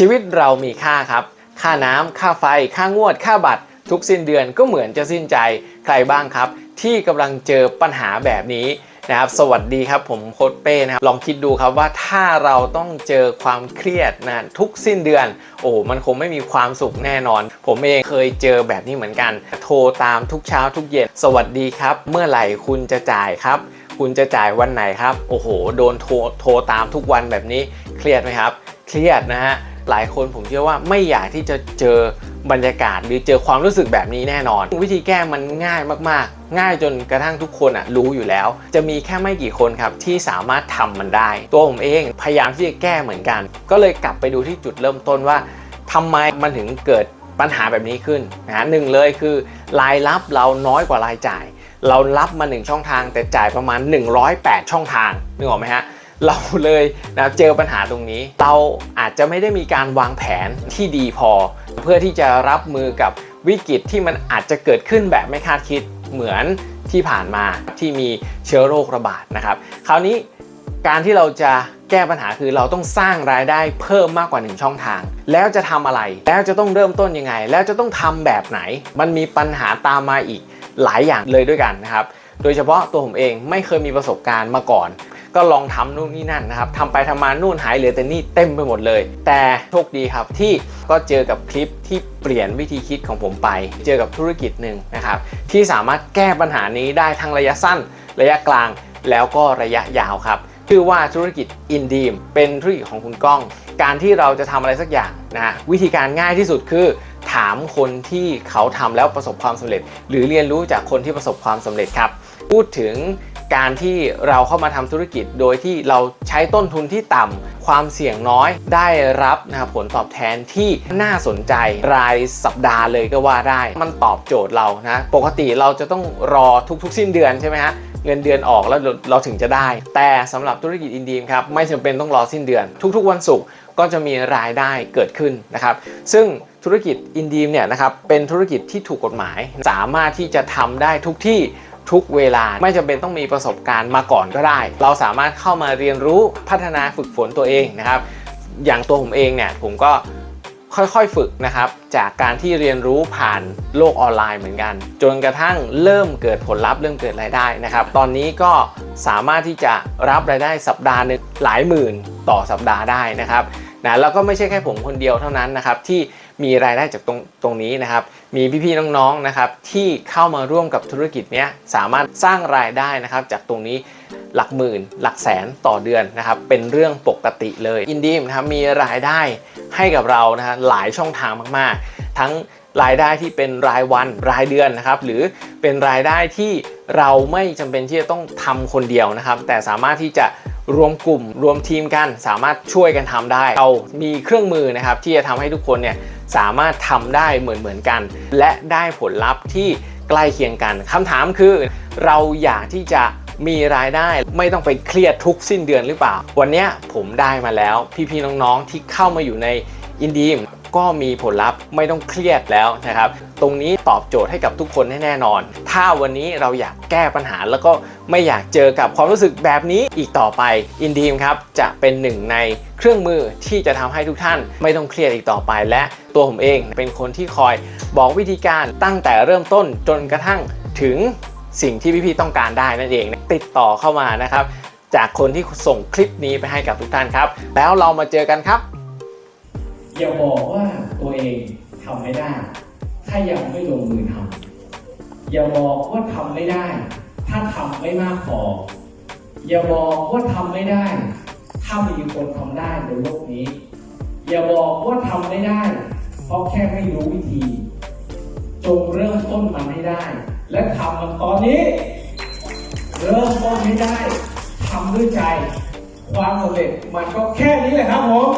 ชีวิตเรามีค่าครับ ค่าน้ำค่าไฟ ค่างวด ค่าบัตร ทุกสิ้นเดือนก็เหมือนจะสิ้นใจใครบ้างครับ ที่กำลังเจอปัญหาแบบนี้นะครับสวัสดีครับผมโค้ดเป้นะครับลองคิดดูครับว่าถ้าเราต้องเจอความเครียดนะทุกสิ้นเดือน โอ้มันคงไม่มีความสุขแน่นอน ผมเองเคยเจอแบบนี้เหมือนกัน โทรตามทุกเช้าทุกเย็น สวัสดีครับ เมื่อไหร่คุณจะจ่ายครับ คุณจะจ่ายวันไหนครับ โอ้โห โดนโทรโทรตามทุกวันแบบนี้เครียดไหมครับ เครียดนะฮะ หลายคนผมเชื่อว่าไม่อยากที่จะเจอบรรยากาศหรือเจอความรู้สึกแบบนี้แน่นอน วิธีแก้มันง่ายมากๆ ง่ายจนกระทั่งทุกคนอะรู้อยู่แล้ว จะมีแค่ไม่กี่คนครับที่สามารถทำมันได้ ตัวผมเองพยายามที่จะแก้เหมือนกัน ก็เลยกลับไปดูที่จุดเริ่มต้นว่าทำไมมันถึงเกิดปัญหาแบบนี้ขึ้นนะหนึ่งเลยคือรายรับเราน้อยกว่ารายจ่าย เรารับมา 1 ช่องทางแต่จ่ายประมาณ 108 ช่องทางนึกออกไหมฮะ เราเลยนะเจอปัญหาตรงนี้ เราอาจจะไม่ได้มีการวางแผนที่ดีพอ เพื่อที่จะรับมือกับวิกฤตที่มันอาจจะเกิดขึ้นแบบไม่คาดคิดเหมือนที่ผ่านมาที่มีเชื้อโรคระบาดนะครับ คราวนี้การที่เราจะแก้ปัญหาคือเราต้องสร้างรายได้เพิ่มมากกว่า 1 ช่องทาง แล้วจะทำอะไร แล้วจะต้องเริ่มต้นยังไง แล้วจะต้องทำแบบไหน มันมีปัญหาตามมาอีกหลายอย่างเลยด้วยกันนะครับ โดยเฉพาะตัวผมเองไม่เคยมีประสบการณ์มาก่อน ก็ลองทำนู่นนี่นั่นนะครับทำไปทำมานู่นหายเหลือแต่นี่เต็มไปหมดเลย แต่โชคดีครับที่ก็เจอกับคลิปที่เปลี่ยนวิธีคิดของผมไป เจอกับธุรกิจหนึ่งนะครับที่สามารถแก้ปัญหานี้ได้ทั้งระยะสั้น ระยะกลางแล้วก็ระยะยาวครับชื่อว่าธุรกิจอินดีมเป็นธุรกิจของคุณก้อง การที่เราจะทำอะไรสักอย่างนะฮะวิธีการง่ายที่สุดคือ ถามคนที่เขาทำแล้วประสบความสำเร็จ หรือเรียนรู้จากคนที่ประสบความสำเร็จครับ พูดถึงการที่เราเข้ามาทำธุรกิจ โดยที่เราใช้ต้นทุนที่ต่ำความเสี่ยงน้อยได้รับนะครับผลตอบแทนที่น่าสนใจรายสัปดาห์เลยก็ว่าได้ มันตอบโจทย์เรานะปกติเราจะต้องรอทุกๆ สิ้นเดือนใช่ไหมฮะเงินเดือนออกแล้วเราถึงจะได้ แต่สำหรับธุรกิจอินดีมครับไม่จำเป็นต้องรอสิ้นเดือน ทุกๆ วันศุกร์ก็จะมีรายได้เกิดขึ้นนะครับ ซึ่งธุรกิจอินดีมเนี่ยนะครับเป็นธุรกิจที่ถูกกฎหมาย สามารถที่จะทำได้ทุกที่ ทุกเวลา ไม่จำเป็นต้องมีประสบการณ์มาก่อนก็ได้ เราสามารถเข้ามาเรียนรู้พัฒนาฝึกฝนตัวเองนะครับ อย่างตัวผมเองเนี่ยผมก็ค่อยๆฝึกนะครับ จากการที่เรียนรู้ผ่านโลกออนไลน์เหมือนกัน จนกระทั่งเริ่มเกิดผลลัพธ์เริ่มเกิดรายได้นะครับ ตอนนี้ก็สามารถที่จะรับรายได้สัปดาห์หนึงหลายหมื่นต่อสัปดาห์ได้นะครับนะแล้วก็ไม่ใช่แค่ผมคนเดียวเท่านั้นนะครับที่ มีรายได้จากตรงตรงนี้นะครับ มีพี่ๆน้องๆนะครับที่เข้ามาร่วมกับธุรกิจเนี้ยสามารถสร้างรายได้นะครับจากตรงนี้หลักหมื่น หลักแสนต่อเดือนนะครับ เป็นเรื่องปกติเลยอินดีมนะครับมีรายได้ให้กับเรานะฮะหลายช่องทางมากๆ ทั้งรายได้ที่เป็นรายวันรายเดือนนะครับหรือเป็นรายได้ที่เราไม่จำเป็นที่จะต้องทำคนเดียวนะครับ แต่สามารถที่จะรวมกลุ่มรวมทีมกัน สามารถช่วยกันทำได้เรามีเครื่องมือนะครับที่จะทำให้ทุกคนเนี่ย สามารถทำได้เหมือนเหมือนๆกัน และได้ผลลัพธ์ที่ใกล้เคียงกันคำถามคือ เราอยากที่จะมีรายได้ไม่ต้องไปเครียดทุกสิ้นเดือนหรือเปล่า วันนี้ผมได้มาแล้วพี่ๆน้องๆที่เข้ามาอยู่ในอินดีม ก็มีผลลัพธ์ไม่ต้องเครียดแล้วนะครับ ตรงนี้ตอบโจทย์ให้กับทุกคนแน่นอน ถ้าวันนี้เราอยากแก้ปัญหาแล้วก็ไม่อยากเจอกับความรู้สึกแบบนี้อีกต่อไปอินดีมครับจะเป็นหนึ่งในเครื่องมือที่จะทำให้ทุกท่านไม่ต้องเครียดอีกต่อไป และตัวผมเองเป็นคนที่คอยบอกวิธีการตั้งแต่เริ่มต้นจนกระทั่งถึงสิ่งที่พี่ๆต้องการได้นั่นเอง ติดต่อเข้ามานะครับ จากคนที่ส่งคลิปนี้ไปให้กับทุกท่านครับ แล้วเรามาเจอกันครับ อย่าบอกว่าตัวเองทำไม่ได้ ถ้ายังไม่ลงมือทำอย่าบอกว่าทำไม่ได้ ถ้าทำไม่มากพอ อย่าบอกว่าทำไม่ได้ ถ้ามีคนทำได้ในโลกนี้ อย่าบอกว่าทำไม่ได้ เพราะแค่ไม่รู้วิธี จงเริ่มต้นมันให้ได้ และทำมันตอนนี้ เริ่มต้นให้ได้ทำด้วยใจ ความสำเร็จมันก็แค่นี้แหละครับผม